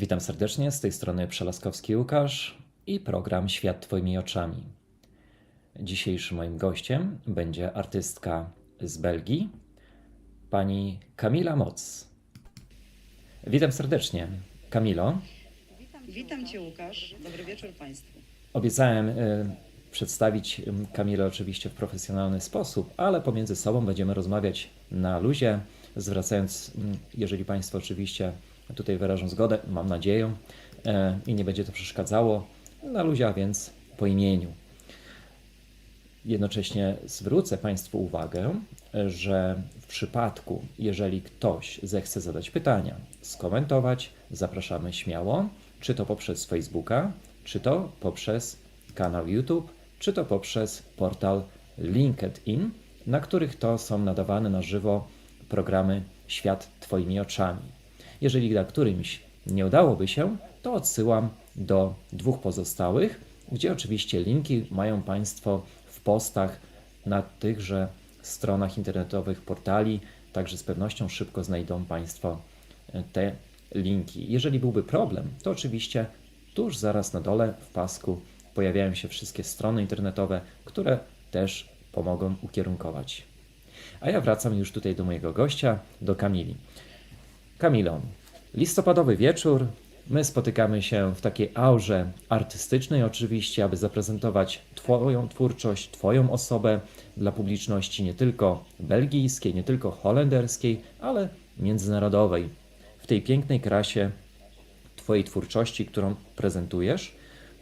Witam serdecznie, z tej strony Przelaskowski Łukasz i program Świat Twoimi oczami. Dzisiejszym moim gościem będzie artystka z Belgii, pani Kamila Moc. Witam serdecznie. Kamilo, Witam Cię Łukasz, dobry wieczór Państwu. obiecałem y, przedstawić y, Kamilę oczywiście w profesjonalny sposób, ale pomiędzy sobą będziemy rozmawiać na luzie, zwracając, y, jeżeli Państwo oczywiście tutaj wyrażą zgodę, mam nadzieję, y, i nie będzie to przeszkadzało, na luzie, a więc po imieniu. Jednocześnie zwrócę Państwu uwagę, że w przypadku, jeżeli ktoś zechce zadać pytania, skomentować, zapraszamy śmiało, czy to poprzez Facebooka, czy to poprzez kanał YouTube, czy to poprzez portal LinkedIn, na których to są nadawane na żywo programy Świat Twoimi oczami. Jeżeli na którymś nie udałoby się, to odsyłam do dwóch pozostałych, gdzie oczywiście linki mają Państwo w postach na tychże stronach internetowych portali, także z pewnością szybko znajdą Państwo e, te linki. Jeżeli byłby problem, to oczywiście tuż zaraz na dole w pasku pojawiają się wszystkie strony internetowe, które też pomogą ukierunkować. A ja wracam już tutaj do mojego gościa, do Kamili. Kamilo, listopadowy wieczór. My spotykamy się w takiej aurze artystycznej, oczywiście, aby zaprezentować Twoją twórczość, Twoją osobę dla publiczności nie tylko belgijskiej, nie tylko holenderskiej, ale międzynarodowej. W tej pięknej krasie Twojej twórczości, którą prezentujesz,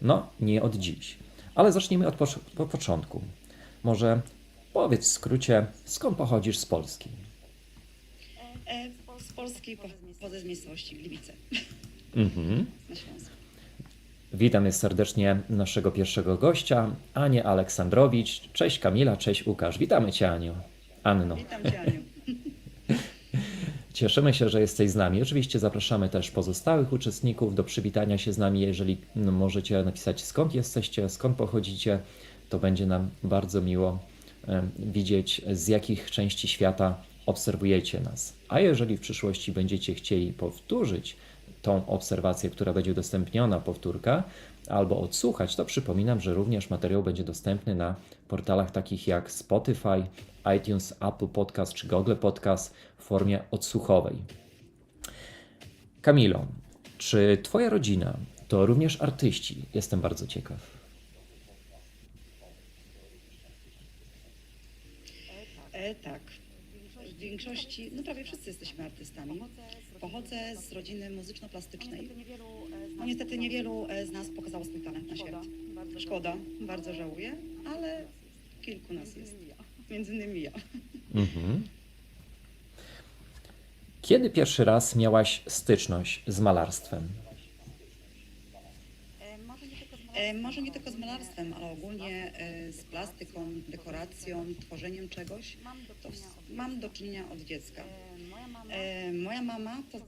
no nie od dziś. Ale zacznijmy od po początku. Może powiedz w skrócie, skąd pochodzisz z Polski? Z Polski pochodzę z miejscowości Gliwice Mhm. na Śląsku. Witam jest serdecznie naszego pierwszego gościa, Anię Aleksandrowicz. Cześć Kamila, cześć Łukasz. Witamy Cię Aniu. Anno. Witam Cię Aniu. Cieszymy się, że jesteś z nami. Oczywiście zapraszamy też pozostałych uczestników do przywitania się z nami. Jeżeli no, możecie napisać skąd jesteście, skąd pochodzicie, to będzie nam bardzo miło widzieć, z jakich części świata obserwujecie nas. A jeżeli w przyszłości będziecie chcieli powtórzyć tą obserwację, która będzie udostępniona, powtórka, albo odsłuchać, to przypominam, że również materiał będzie dostępny na portalach takich jak Spotify, iTunes, Apple Podcast czy Google Podcast w formie odsłuchowej. Kamilo, czy Twoja rodzina to również artyści? Jestem bardzo ciekaw. E, tak. W większości, no prawie wszyscy jesteśmy artystami. Pochodzę z rodziny muzyczno-plastycznej. No niestety niewielu e, z nas pokazało swój talent na świat. Szkoda, bardzo żałuję, ale kilku nas jest. Między innymi ja. Mhm. Kiedy pierwszy raz miałaś styczność z malarstwem? E, może nie tylko z malarstwem, ale ogólnie e, z plastyką, dekoracją, tworzeniem czegoś. To mam do czynienia od dziecka. E, moja mama to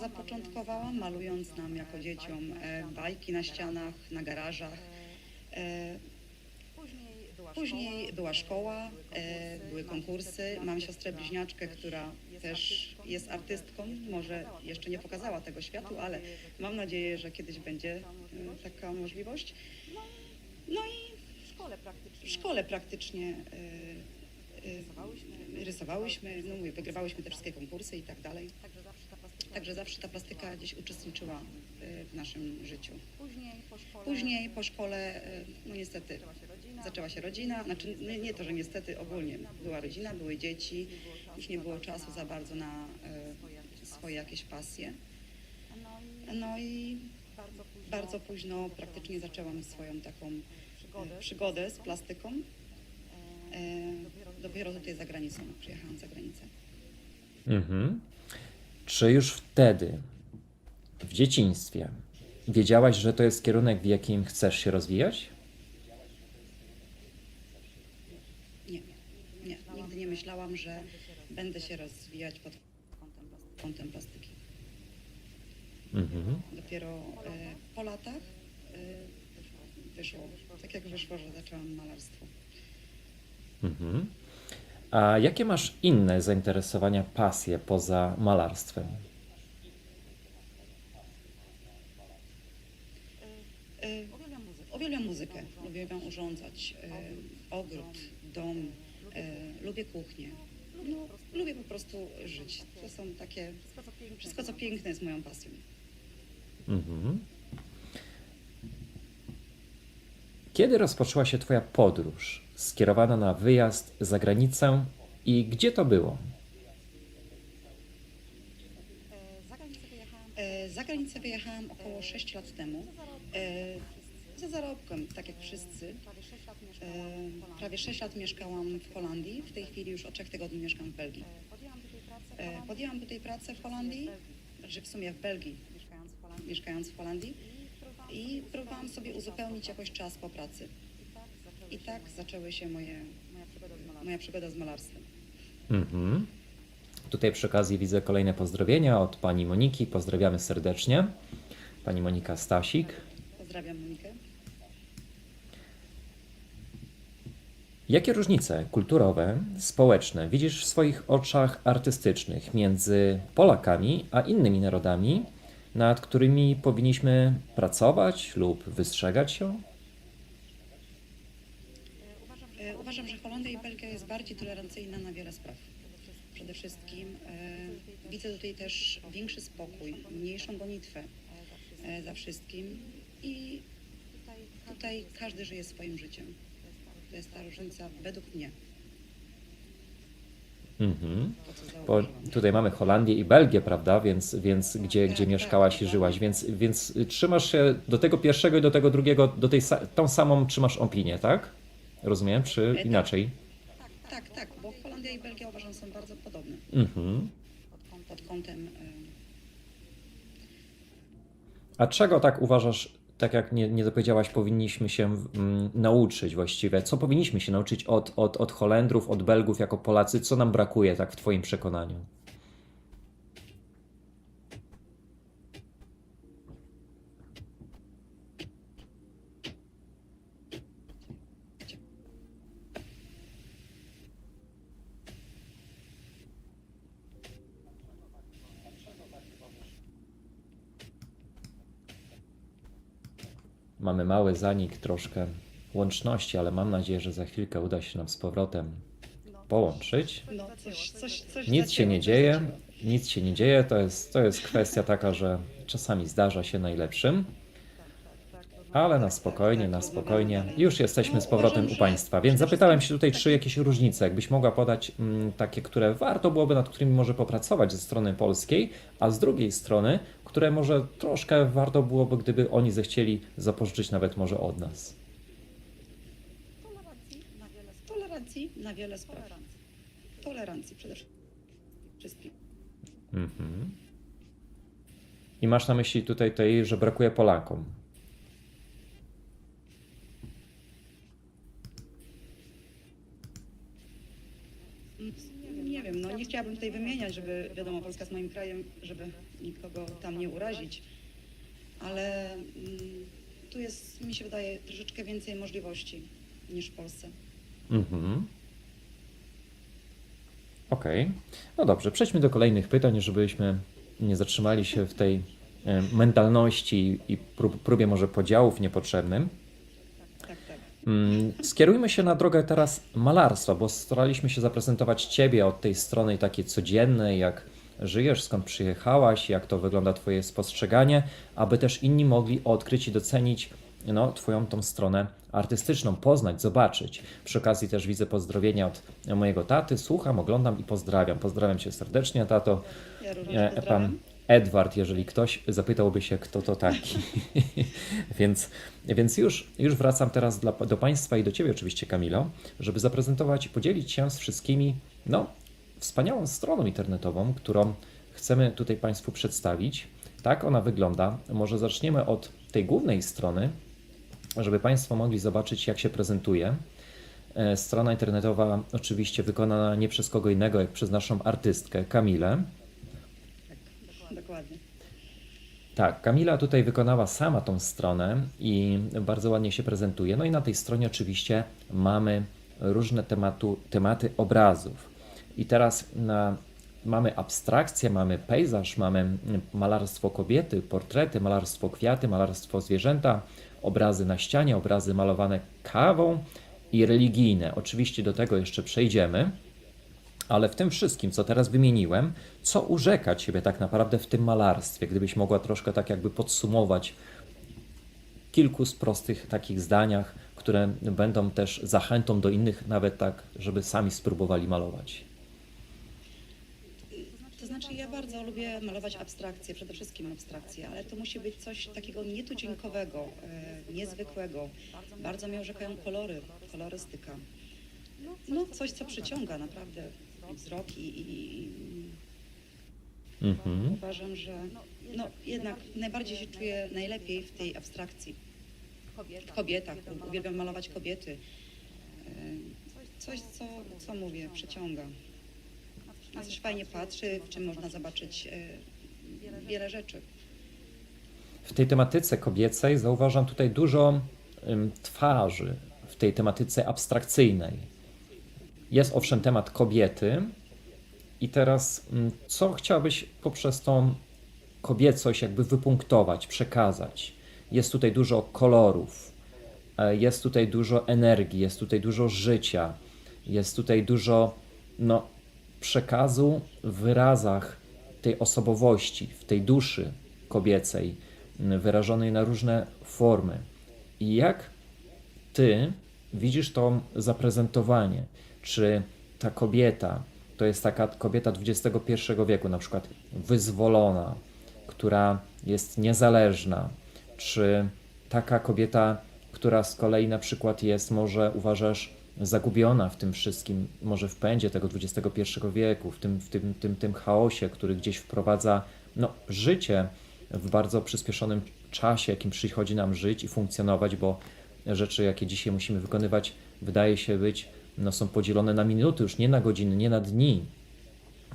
zapoczątkowała malując nam jako dzieciom bajki na ścianach, na garażach. Później była szkoła, e, były konkursy. Mam siostrę bliźniaczkę, która też jest artystką. Może jeszcze nie pokazała tego światu, ale mam nadzieję, że kiedyś będzie e, taka możliwość. No i w szkole praktycznie e, rysowałyśmy, no mówię, wygrywałyśmy te wszystkie konkursy i tak dalej. Także zawsze ta plastyka gdzieś uczestniczyła w naszym życiu. Później po szkole, no niestety, zaczęła się rodzina. Znaczy nie, nie to, że niestety ogólnie była rodzina, były dzieci, już nie było czasu za bardzo na e, swoje jakieś pasje. No i bardzo późno praktycznie zaczęłam swoją taką e, przygodę z plastyką. E, dopiero tutaj za granicą, przyjechałam za granicę. Mhm. Czy już wtedy, w dzieciństwie, wiedziałaś, że to jest kierunek, w jakim chcesz się rozwijać? myślałam, że będę się rozwijać pod kątem, kątem plastyki. Mhm. Dopiero e, po latach e, wyszło, tak jak wyszło, że zaczęłam malarstwo. Mhm. A jakie masz inne zainteresowania, pasje poza malarstwem? E, uwielbiam muzykę, uwielbiam urządzać e, ogród, dom, e, lubię kuchnię. No, lubię po prostu żyć. To są takie, wszystko co piękne jest moją pasją. Mhm. Kiedy rozpoczęła się Twoja podróż skierowana na wyjazd za granicę i gdzie to było? E, Za granicę wyjechałam około 6 lat temu. E, Za zarobkiem, tak jak wszyscy. E, Prawie 6 lat mieszkałam w Holandii. W tej chwili już od 3 tygodni mieszkam w Belgii. E, Podjęłam tutaj pracę w Holandii, że w sumie w Belgii, mieszkając w Holandii. I próbowałam sobie uzupełnić jakoś czas po pracy. I tak zaczęły się moje, moja przygoda z malarstwem. Mhm. Tutaj przy okazji widzę kolejne pozdrowienia od pani Moniki. Pozdrawiamy serdecznie. Pani Monika Stasik. Pozdrawiam Monikę. Jakie różnice kulturowe, społeczne widzisz w swoich oczach artystycznych między Polakami a innymi narodami, nad którymi powinniśmy pracować lub wystrzegać się? E, Uważam, że Holandia i Belgia jest bardziej tolerancyjna na wiele spraw. Przede wszystkim e, widzę tutaj też większy spokój, mniejszą gonitwę e, za wszystkim i tutaj każdy żyje swoim życiem. To jest ta różnica według mnie, Mhm. Bo tutaj mamy Holandię i Belgię, prawda? Więc, więc gdzie, Tak, gdzie tak, mieszkałaś i dokładnie. żyłaś, więc, więc trzymasz się do tego pierwszego i do tego drugiego, do tej sa- tą samą trzymasz opinię, tak? Rozumiem, czy tak. inaczej? Tak, tak, bo Holandia i Belgia uważam są bardzo podobne Mhm. pod kątem e, A czego tak uważasz, tak jak nie, nie dopowiedziałaś, powinniśmy się mm, nauczyć właściwie? Co powinniśmy się nauczyć od, od, od Holendrów, od Belgów jako Polacy? Co nam brakuje, tak w Twoim przekonaniu? Mamy mały zanik troszkę łączności, ale mam nadzieję, że za chwilkę uda się nam z powrotem połączyć. no, coś, coś, coś Nic się nie dzieje, nic się nie dzieje. To jest, to jest kwestia taka, że czasami zdarza się najlepszym, ale na spokojnie, na spokojnie. Już jesteśmy z powrotem u Państwa, więc zapytałem się tutaj, czy jakieś różnice, jakbyś mogła podać mm, takie, które warto byłoby, nad którymi może popracować ze strony polskiej, a z drugiej strony, które może troszkę warto byłoby, gdyby oni zechcieli zapożyczyć nawet może od nas. Tolerancji na wiele spraw. Tolerancji przede wszystkim. Mhm. I masz na myśli tutaj tej, że brakuje Polakom. Nie wiem, no nie chciałabym tutaj wymieniać, żeby wiadomo, Polska jest moim krajem, żeby nikogo tam nie urazić, ale mm, tu jest, mi się wydaje, troszeczkę więcej możliwości niż w Polsce. Mhm. Okej. No dobrze, przejdźmy do kolejnych pytań, żebyśmy nie zatrzymali się w tej mentalności i prób, próbie może podziałów niepotrzebnym. Mm, Skierujmy się na drogę teraz malarstwa, bo staraliśmy się zaprezentować Ciebie od tej strony takiej codziennej, jak żyjesz, skąd przyjechałaś, jak to wygląda Twoje spostrzeganie, aby też inni mogli odkryć i docenić no, Twoją tą stronę artystyczną, poznać, zobaczyć. Przy okazji też widzę pozdrowienia od mojego taty, słucham, oglądam i pozdrawiam. Pozdrawiam Cię serdecznie, tato. Ja również E, Pan pozdrawiam. Edward, jeżeli ktoś zapytałby się, kto to taki. więc więc już, już wracam teraz dla, do Państwa i do Ciebie oczywiście, Kamilo, żeby zaprezentować i podzielić się z wszystkimi no, wspaniałą stroną internetową, którą chcemy tutaj Państwu przedstawić. Tak ona wygląda. Może zaczniemy od tej głównej strony, żeby Państwo mogli zobaczyć, jak się prezentuje. E, Strona internetowa oczywiście wykonana nie przez kogo innego, jak przez naszą artystkę Kamilę. Dokładnie. Tak, Kamila tutaj wykonała sama tą stronę i bardzo ładnie się prezentuje. No i na tej stronie oczywiście mamy różne tematu, tematy obrazów. I teraz na mamy abstrakcję, mamy pejzaż, mamy malarstwo kobiety, portrety, malarstwo kwiaty, malarstwo zwierzęta, obrazy na ścianie, obrazy malowane kawą i religijne. Oczywiście do tego jeszcze przejdziemy. Ale w tym wszystkim, co teraz wymieniłem, co urzeka Ciebie tak naprawdę w tym malarstwie? Gdybyś mogła troszkę tak jakby podsumować kilku z prostych takich zdaniach, które będą też zachętą do innych, nawet tak, żeby sami spróbowali malować. To znaczy, ja bardzo lubię malować abstrakcje, przede wszystkim abstrakcje, ale to musi być coś takiego nietudzinkowego, e, niezwykłego. Bardzo mnie urzekają kolory, kolorystyka. No, coś, co przyciąga naprawdę wzrok i, i, i Mhm. uważam, że no, jednak najbardziej się czuję najlepiej w tej abstrakcji. W kobietach, uwielbiam malować kobiety. E, Coś, co, co mówię, przyciąga. Na coś fajnie patrzy, w czym można zobaczyć e, wiele rzeczy. W tej tematyce kobiecej zauważam tutaj dużo twarzy, w tej tematyce abstrakcyjnej. Jest owszem temat kobiety, i teraz ym, co chciałabyś poprzez tą kobiecość jakby wypunktować, przekazać? Jest tutaj dużo kolorów, e, jest tutaj dużo energii, jest tutaj dużo życia, jest tutaj dużo no, przekazu w wyrazach tej osobowości, w tej duszy kobiecej, m, wyrażonej na różne formy. I jak ty widzisz to zaprezentowanie? Czy ta kobieta to jest taka kobieta XXI wieku, na przykład wyzwolona, która jest niezależna, czy taka kobieta, która z kolei na przykład jest, może uważasz, zagubiona w tym wszystkim, może w pędzie tego XXI wieku, w tym, w tym, tym, tym chaosie, który gdzieś wprowadza no, życie w bardzo przyspieszonym czasie, jakim przychodzi nam żyć i funkcjonować, bo rzeczy, jakie dzisiaj musimy wykonywać, wydaje się być, no, są podzielone na minuty, już nie na godziny, nie na dni.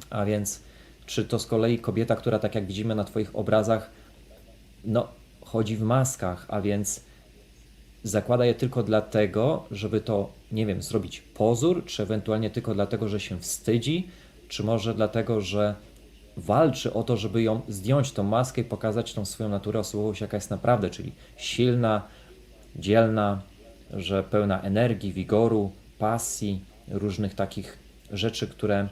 A więc, czy to z kolei kobieta, która tak jak widzimy na Twoich obrazach, no, chodzi w maskach, a więc zakłada je tylko dlatego, żeby to, nie wiem, zrobić pozór, czy ewentualnie tylko dlatego, że się wstydzi, czy może dlatego, że walczy o to, żeby ją zdjąć, tą maskę i pokazać tą swoją naturę, osobowość, jaka jest naprawdę, czyli silna, dzielna, że pełna energii, wigoru, pasji, różnych takich rzeczy, które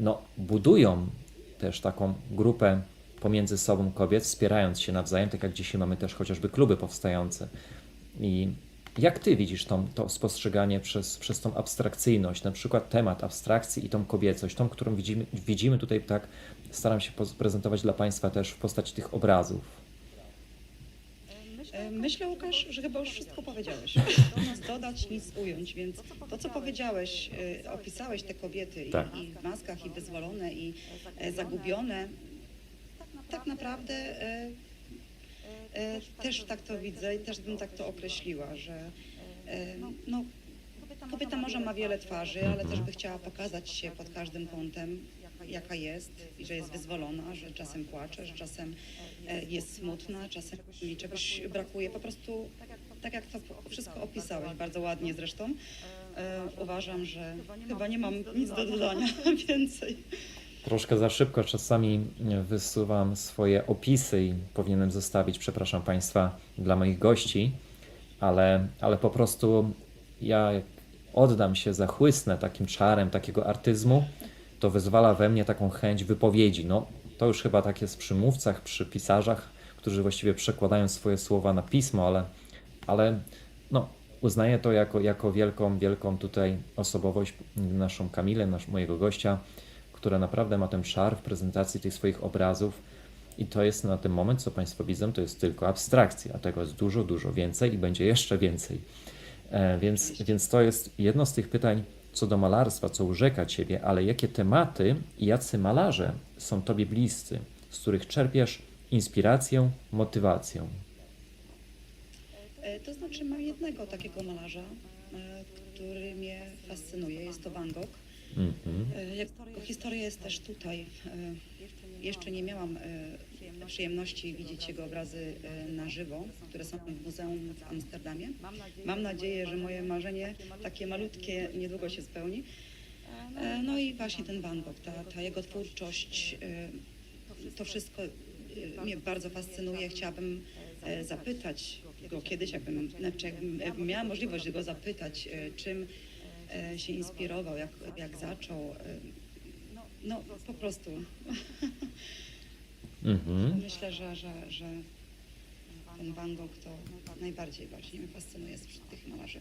no, budują też taką grupę pomiędzy sobą kobiet, wspierając się nawzajem, tak jak dzisiaj mamy też chociażby kluby powstające. I jak ty widzisz tą, to spostrzeganie przez, przez tą abstrakcyjność, na przykład temat abstrakcji i tą kobiecość, tą, którą widzimy, widzimy tutaj tak, staram się prezentować dla Państwa też w postaci tych obrazów. E, Myślę, Łukasz, że chyba już wszystko powiedziałeś. Nic dodać, nic ująć, więc to, co powiedziałeś, e, opisałeś te kobiety i, Tak. i w maskach, i wyzwolone, i e, zagubione, tak naprawdę też tak to widzę i też bym tak to określiła, że no, kobieta może ma wiele twarzy, ale też by chciała pokazać się pod każdym kątem, jaka jest i że jest wyzwolona, że czasem płacze, że czasem e, jest smutna, czasem jej czegoś brakuje. Po prostu tak jak to wszystko opisałeś, bardzo ładnie zresztą, e, uważam, że chyba nie mam nic do dodania więcej. Troszkę za szybko czasami wysuwam swoje opisy i powinienem zostawić, przepraszam Państwa, dla moich gości, ale, ale po prostu ja oddam się, zachłysnę takim czarem takiego artyzmu, to wyzwala we mnie taką chęć wypowiedzi. No, to już chyba tak jest przy mówcach, przy pisarzach, którzy właściwie przekładają swoje słowa na pismo, ale, ale no, uznaję to jako, jako wielką, wielką tutaj osobowość, naszą Kamilę, nasz, mojego gościa, która naprawdę ma ten czar w prezentacji tych swoich obrazów. I to jest na ten moment, co Państwo widzą, to jest tylko abstrakcja, a tego jest dużo, dużo więcej i będzie jeszcze więcej. E, więc, więc to jest jedno z tych pytań co do malarstwa, co urzeka Ciebie, ale jakie tematy i jacy malarze są Tobie bliscy, z których czerpiesz inspirację, motywację. E, To znaczy mam jednego takiego malarza, e, który mnie fascynuje, jest to Van Gogh. E, Jak historia jest też tutaj. Jeszcze nie miałam przyjemności widzieć jego obrazy e, na żywo, które są w muzeum w Amsterdamie. Mam nadzieję, że moje marzenie takie malutkie niedługo się spełni. E, No i właśnie ten Van Gogh, ta, ta jego twórczość, e, to wszystko e, mnie bardzo fascynuje. Chciałabym e, zapytać go kiedyś, jakbym, znaczy jakbym miała możliwość go zapytać, e, czym e, się inspirował, jak, jak zaczął. e, No po prostu Mhm. myślę, że, że, że ten Van Gogh to najbardziej właśnie mnie fascynuje z tych malarzy.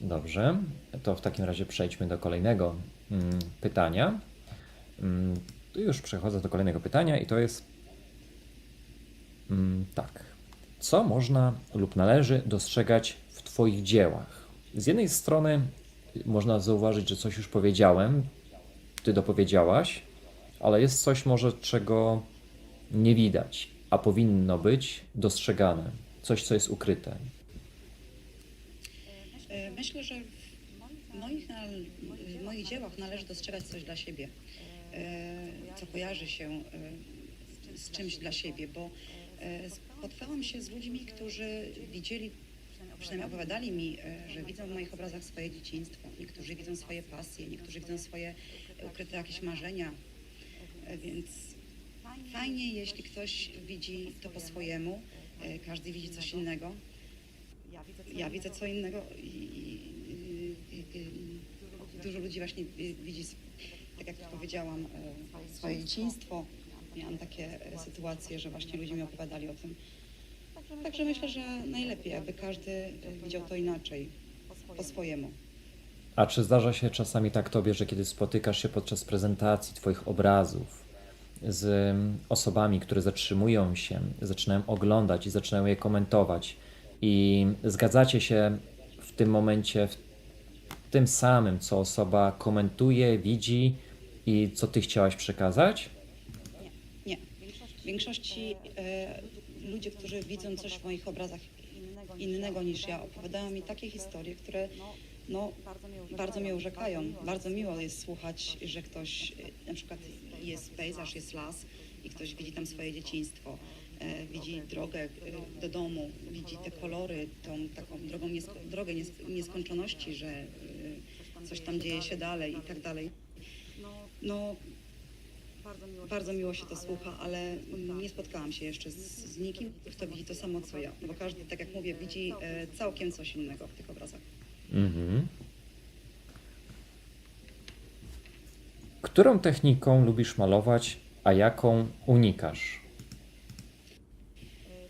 Dobrze, to w takim razie przejdźmy do kolejnego mm, pytania. Mm, tu już przechodzę do kolejnego pytania i to jest mm, tak. Co można lub należy dostrzegać w Twoich dziełach? Z jednej strony można zauważyć, że coś już powiedziałem, Ty dopowiedziałaś, ale jest coś może, czego nie widać, a powinno być dostrzegane. Coś, co jest ukryte. E, Myślę, że w moich, w moich dziełach należy dostrzegać coś dla siebie, e, co kojarzy się e, z czymś dla siebie, bo spotkałam się z ludźmi, którzy widzieli, przynajmniej opowiadali mi, że widzą w moich obrazach swoje dzieciństwo. Niektórzy widzą swoje pasje, niektórzy widzą swoje ukryte jakieś marzenia, więc fajnie, jeśli ktoś widzi to po swojemu, e, każdy widzi coś innego. Ja widzę co innego i, i, i, i dużo ludzi właśnie widzi, tak jak powiedziałam, e, swoje dzieciństwo. Miałam takie e, sytuacje, że właśnie ludzie mi opowiadali o tym. Także myślę, że najlepiej, jakby każdy e, widział to inaczej, po swojemu. A czy zdarza się czasami tak tobie, że kiedy spotykasz się podczas prezentacji twoich obrazów z mm, osobami, które zatrzymują się, zaczynają oglądać i zaczynają je komentować i zgadzacie się w tym momencie w tym samym, co osoba komentuje, widzi i co ty chciałaś przekazać? Nie. W większości e, ludzie, którzy widzą coś w moich obrazach innego niż ja, opowiadają mi takie historie, które no, bardzo mnie urzekają. Bardzo miło jest słuchać, że ktoś, e, na przykład jest pejzaż, jest las i ktoś widzi tam swoje dzieciństwo, e, widzi drogę e, do domu, widzi te kolory, tą taką drogą niesko- drogę nies- nieskończoności, że e, coś tam dzieje się dalej i tak dalej. No, bardzo miło się to słucha, ale mm, nie spotkałam się jeszcze z, z nikim, kto widzi to samo co ja, bo każdy, tak jak mówię, widzi e, całkiem coś innego w tych obrazach. Mhm. Którą techniką lubisz malować, a jaką unikasz?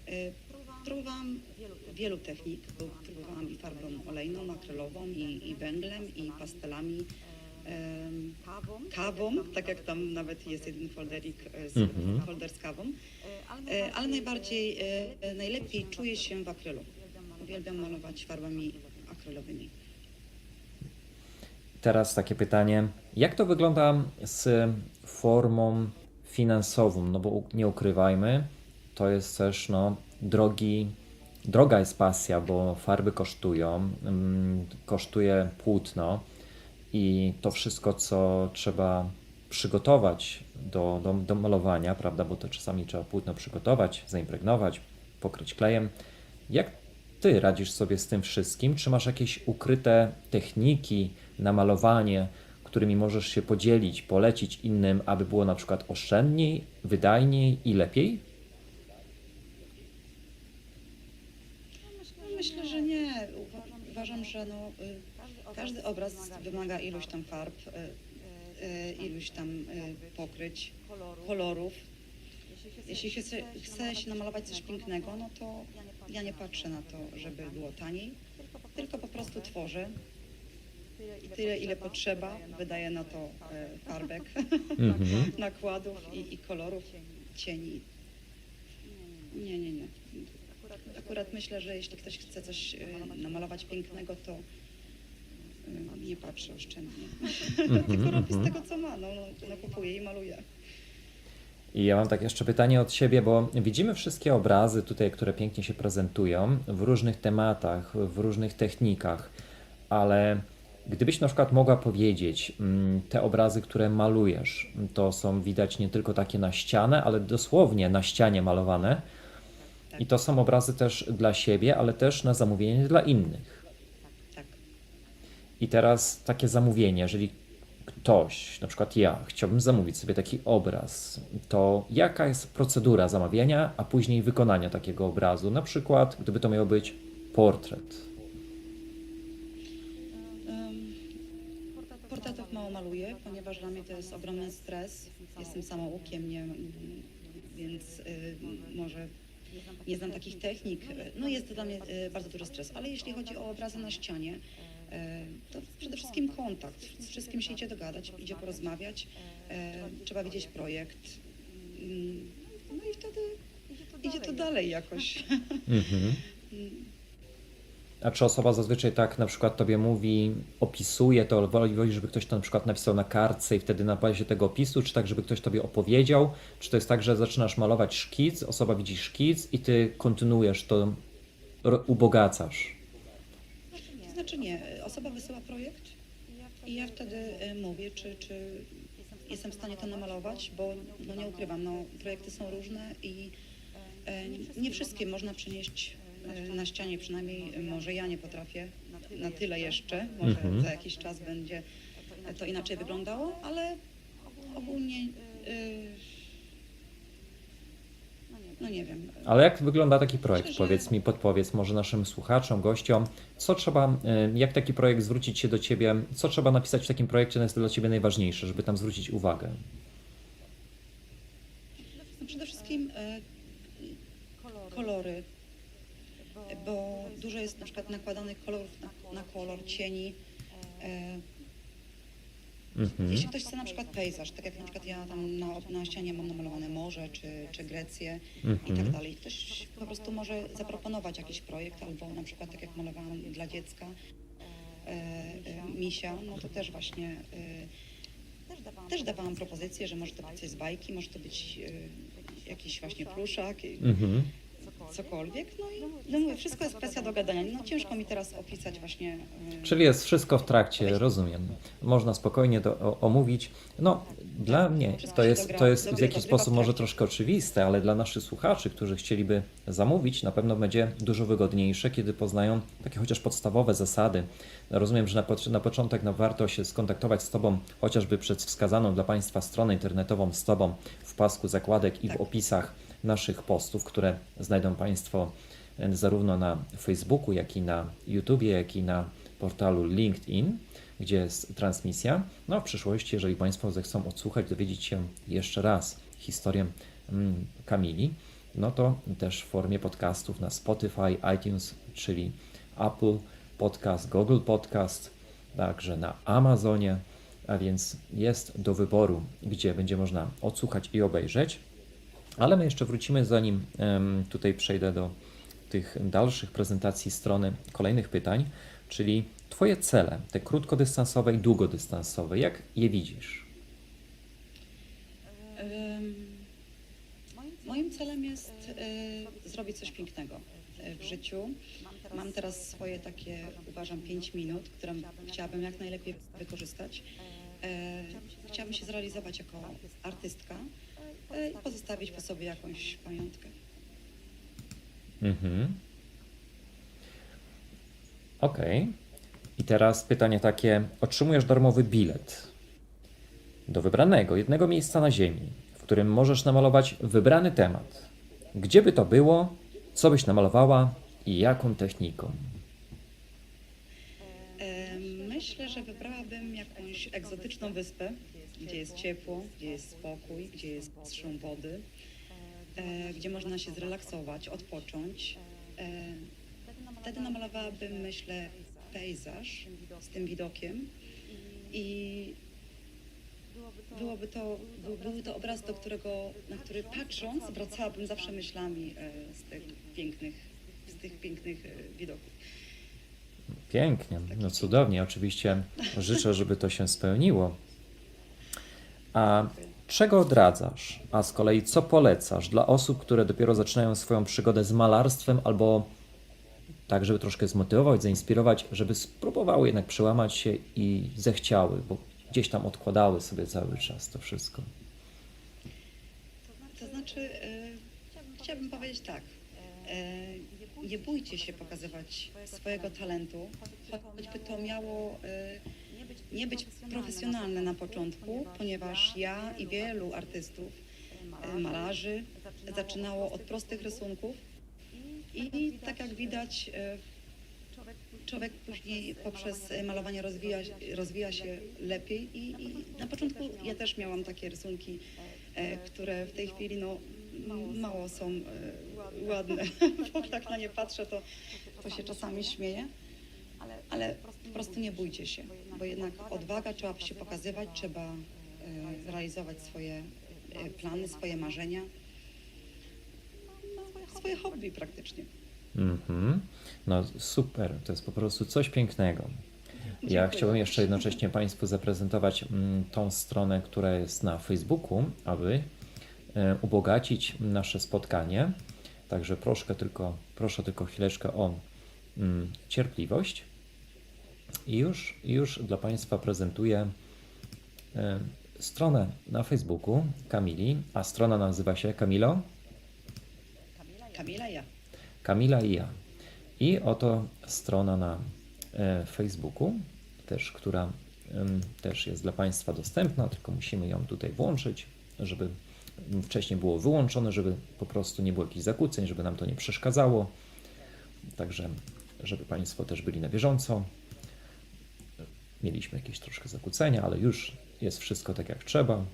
E, Próbowałam wielu technik, bo próbowałam i farbą olejną, akrylową, i, i węglem, i pastelami, em, kawą, tak jak tam nawet jest jeden folderik, e, z, Mhm. folder z kawą, E, ale najbardziej, e, najlepiej czuję się w akrylu. Uwielbiam malować farbami akrylowymi. Teraz takie pytanie, jak to wygląda z formą finansową? No bo nie ukrywajmy, to jest też no, drogi, droga jest pasja, bo farby kosztują, mm, kosztuje płótno i to wszystko, co trzeba przygotować do, do, do malowania, prawda, bo to czasami trzeba płótno przygotować, zaimpregnować, pokryć klejem. Jak ty radzisz sobie z tym wszystkim? Czy masz jakieś ukryte techniki na malowanie, którymi możesz się podzielić, polecić innym, aby było na przykład oszczędniej, wydajniej i lepiej? Myślę, że nie. Uwa- Uważam, że no, y, każdy obraz wymaga iluś tam farb, y, y, iluś tam pokryć, kolorów. Jeśli chce, chce się namalować coś pięknego, no to ja nie patrzę na to, żeby było taniej, tylko po prostu tworzę tyle, ile potrzeba, wydaję na to e, farbek, Mhm. nakładów i, i kolorów, cieni. Nie, nie, nie. Akurat myślę, że jeśli ktoś chce coś e, namalować pięknego, to e, nie patrzy oszczędnie. Tylko robi z tego, co ma. No, no, kupuje i maluje. I ja mam tak jeszcze pytanie od siebie, bo widzimy wszystkie obrazy tutaj, które pięknie się prezentują w różnych tematach, w różnych technikach, ale gdybyś na przykład mogła powiedzieć, mm, te obrazy, które malujesz, to są widać nie tylko takie na ścianę, ale dosłownie na ścianie malowane. I to są obrazy też dla siebie, ale też na zamówienie dla innych. Tak. I teraz takie zamówienie, jeżeli ktoś, na przykład ja, chciałbym zamówić sobie taki obraz, to jaka jest procedura zamawiania, a później wykonania takiego obrazu? Na przykład, gdyby to miał być portret. Portretów mało maluję, ponieważ dla mnie to jest ogromny stres. Jestem samoukiem, nie, więc y, może nie znam takich technik. No jest to dla mnie y, bardzo duży stres. Ale jeśli chodzi o obrazy na ścianie, to przede wszystkim kontakt. Z wszystkim się idzie dogadać, idzie porozmawiać. y, Trzeba widzieć projekt. Mm, No i wtedy idzie to dalej jakoś. Mhm. A czy osoba zazwyczaj tak na przykład tobie mówi, opisuje to, woli, woli, żeby ktoś to na przykład napisał na kartce i wtedy na bazie tego opisu, czy tak, żeby ktoś tobie opowiedział? Czy to jest tak, że zaczynasz malować szkic, osoba widzi szkic i ty kontynuujesz to, ubogacasz? Znaczy nie, osoba wysyła projekt i ja wtedy y, mówię, czy, czy jestem w stanie to namalować, bo no nie ukrywam, no, projekty są różne i y, nie wszystkie można przenieść y, na ścianie, przynajmniej może ja nie potrafię na tyle jeszcze, może Mhm. za jakiś czas będzie to inaczej wyglądało, ale ogólnie no nie wiem. Ale jak wygląda taki projekt? Myślę, że- Powiedz mi, podpowiedz może naszym słuchaczom, gościom, co trzeba, y, jak taki projekt zwrócić się do ciebie, co trzeba napisać w takim projekcie, co jest dla ciebie najważniejsze, żeby tam zwrócić uwagę? No przede wszystkim e, kolory, bo dużo jest na przykład nakładanych kolorów na, na kolor, cieni. E, Mhm. Jeśli ktoś chce na przykład pejzaż, tak jak na przykład ja tam na, na ścianie mam namalowane morze czy, czy Grecję i Mhm. tak dalej. Ktoś po prostu może zaproponować jakiś projekt albo na przykład tak jak malowałam dla dziecka e, e, misia, no to też właśnie e, też dawałam propozycję, że może to być coś z bajki, może to być e, jakiś właśnie pluszak, i Mhm. Cokolwiek. No i no mówię, wszystko jest kwestia dogadania. No ciężko mi teraz opisać właśnie. e, Czyli jest wszystko w trakcie, rozumiem. Można spokojnie to o- omówić. No, dla mnie Wszystko to jest, to jest w jakiś sposób może troszkę oczywiste, ale dla naszych słuchaczy, którzy chcieliby zamówić, na pewno będzie dużo wygodniejsze, kiedy poznają takie chociaż podstawowe zasady. Rozumiem, że na, poc- na początek no, warto się skontaktować z Tobą, chociażby przez wskazaną dla Państwa stronę internetową z Tobą w pasku zakładek i w Tak. opisach naszych postów, które znajdą Państwo e, zarówno na Facebooku, jak i na YouTubie, jak i na portalu LinkedIn, gdzie jest transmisja. No a w przyszłości, jeżeli Państwo zechcą odsłuchać, dowiedzieć się jeszcze raz historię mm, Kamili, no to też w formie podcastów na Spotify, iTunes, czyli Apple Podcast, Google Podcast, także na Amazonie, a więc jest do wyboru, gdzie będzie można odsłuchać i obejrzeć. Ale my jeszcze wrócimy, zanim tutaj przejdę do tych dalszych prezentacji strony kolejnych pytań, czyli Twoje cele, te krótkodystansowe i długodystansowe, jak je widzisz? Moim celem jest e, zrobić coś pięknego e, w życiu. Mam teraz swoje takie, uważam, 5 minut, które chciałabym jak najlepiej wykorzystać. E, Chciałabym się zrealizować jako artystka i pozostawić po sobie jakąś pamiątkę. Mhm. Okej. I teraz pytanie takie: otrzymujesz darmowy bilet do wybranego jednego miejsca na Ziemi, w którym możesz namalować wybrany temat. Gdzie by to było? Co byś namalowała i jaką techniką? E, Myślę, że wybrałabym jakąś egzotyczną wyspę, gdzie jest ciepło, gdzie jest spokój, gdzie jest szum wody, e, gdzie można się zrelaksować, odpocząć. E, Wtedy namalowałabym, myślę, pejzaż z tym widokiem i byłoby to, był, byłby to obraz, do którego, na który patrząc wracałabym zawsze myślami e, z tych pięknych, z tych pięknych widoków. Pięknie, no cudownie. Oczywiście życzę, żeby to się spełniło. A czego odradzasz? A z kolei co polecasz dla osób, które dopiero zaczynają swoją przygodę z malarstwem albo tak, żeby troszkę zmotywować, zainspirować, żeby spróbowały jednak przełamać się i zechciały, bo gdzieś tam odkładały sobie cały czas to wszystko. To znaczy, e, chciałabym powiedzieć tak. E, nie bójcie się pokazywać swojego talentu, choćby to miało y, nie być profesjonalne na początku, ponieważ ja i wielu artystów, y, malarzy zaczynało od prostych rysunków i tak jak widać, y, człowiek później poprzez malowanie rozwija, rozwija się lepiej i, i na początku ja też miałam takie rysunki, e, które w tej chwili no, mało są e, ładne. Ogóle jak na nie patrzę, to, to się czasami śmieję. Ale po prostu nie bójcie się, bo jednak odwaga, trzeba się pokazywać, trzeba e, realizować swoje e, plany, swoje marzenia, swoje hobby praktycznie. Mhm. No super, to jest po prostu coś pięknego. Ja Dziękuję. chciałbym jeszcze jednocześnie Państwu zaprezentować mm, tą stronę, która jest na Facebooku, aby e, ubogacić nasze spotkanie. Także proszę tylko, proszę tylko chwileczkę o mm, cierpliwość. I już, już dla Państwa prezentuję e, stronę na Facebooku Kamili, a strona nazywa się Kamilo? Kamila, ja. Kamila i ja. I oto strona na e, Facebooku, też, która też jest dla Państwa dostępna, tylko musimy ją tutaj włączyć, żeby wcześniej było wyłączone, żeby po prostu nie było jakichś zakłóceń, żeby nam to nie przeszkadzało. Także, żeby Państwo też byli na bieżąco. Mieliśmy jakieś troszkę zakłócenia, ale już jest wszystko tak jak trzeba.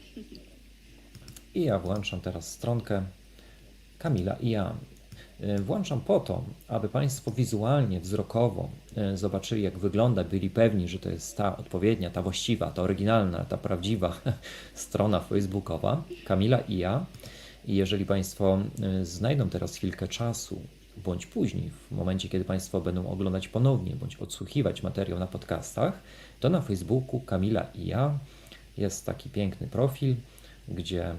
I ja włączam teraz stronkę Kamila i ja. E, Włączam po to, aby Państwo wizualnie, wzrokowo e, zobaczyli, jak wygląda, byli pewni, że to jest ta odpowiednia, ta właściwa, ta oryginalna, ta prawdziwa strona facebookowa Kamila i ja. I jeżeli Państwo e, znajdą teraz chwilkę czasu, bądź później, w momencie, kiedy Państwo będą oglądać ponownie, bądź odsłuchiwać materiał na podcastach, to na Facebooku Kamila i ja jest taki piękny profil, gdzie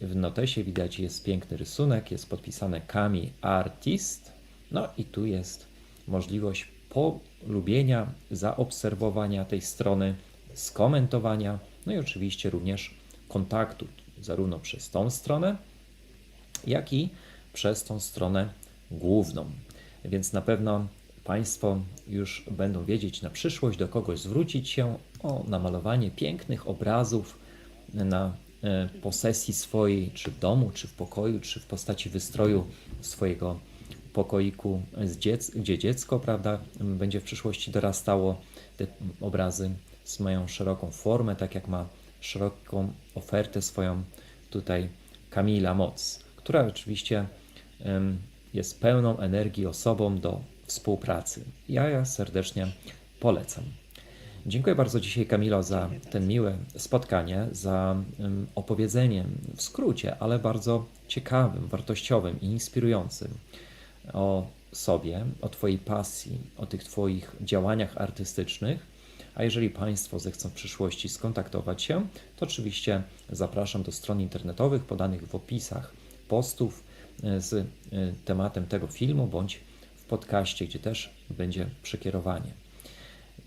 w notesie widać jest piękny rysunek, jest podpisane Kami Artist. No i tu jest możliwość polubienia, zaobserwowania tej strony, skomentowania, no i oczywiście również kontaktu, zarówno przez tą stronę, jak i przez tą stronę główną. Więc na pewno Państwo już będą wiedzieć na przyszłość, do kogoś zwrócić się o namalowanie pięknych obrazów na e, posesji swojej, czy w domu, czy w pokoju, czy w postaci wystroju swojego pokoiku, gdzie dziecko, prawda, będzie w przyszłości dorastało. Te obrazy mają szeroką formę, tak jak ma szeroką ofertę swoją tutaj Kamila Moc, która oczywiście jest pełną energii osobą do współpracy. Ja, ja serdecznie polecam. Dziękuję bardzo dzisiaj Kamilo za ten miłe spotkanie, za opowiedzenie w skrócie, ale bardzo ciekawym, wartościowym i inspirującym o sobie, o Twojej pasji, o tych Twoich działaniach artystycznych. A jeżeli Państwo zechcą w przyszłości skontaktować się, to oczywiście zapraszam do stron internetowych podanych w opisach postów z e, tematem tego filmu bądź w podcaście, gdzie też będzie przekierowanie.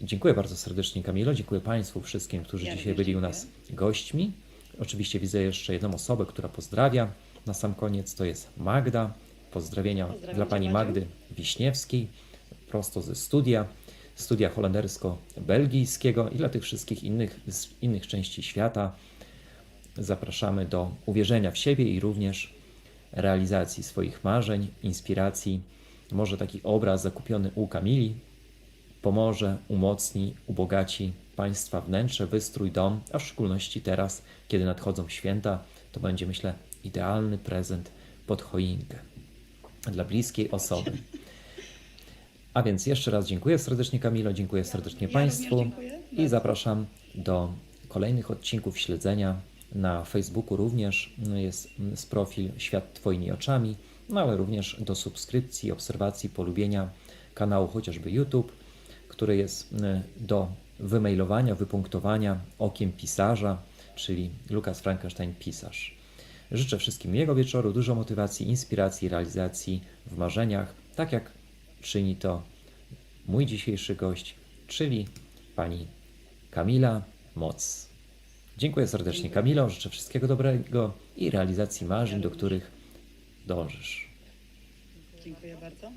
Dziękuję bardzo serdecznie Kamilo, dziękuję Państwu wszystkim, którzy Ja dzisiaj byli u nas gośćmi. Oczywiście widzę jeszcze jedną osobę, która pozdrawia. Na sam koniec to jest Magda. Pozdrowienia dla pani. Magdy Wiśniewskiej, prosto ze studia, studia holendersko-belgijskiego i dla tych wszystkich innych, z innych części świata. Zapraszamy do uwierzenia w siebie i również realizacji swoich marzeń, inspiracji. Może taki obraz zakupiony u Kamili pomoże, umocni, ubogaci Państwa wnętrze, wystrój dom, a w szczególności teraz, kiedy nadchodzą święta, to będzie, myślę, idealny prezent pod choinkę dla bliskiej osoby. A więc jeszcze raz dziękuję serdecznie Kamilo, dziękuję serdecznie Ja Państwu dziękuję i zapraszam do kolejnych odcinków śledzenia. Na Facebooku również jest z profil Świat Twoimi oczami, no ale również do subskrypcji, obserwacji, polubienia kanału chociażby YouTube, który jest y, do wymailowania, wypunktowania okiem pisarza, czyli Lukas Frankenstein pisarz. Życzę wszystkim miłego wieczoru, dużo motywacji, inspiracji, realizacji w marzeniach, tak jak czyni to mój dzisiejszy gość, czyli pani Kamila Moc. Dziękuję serdecznie Kamilo, życzę wszystkiego dobrego i realizacji marzeń, do których dążysz. Dziękuję bardzo.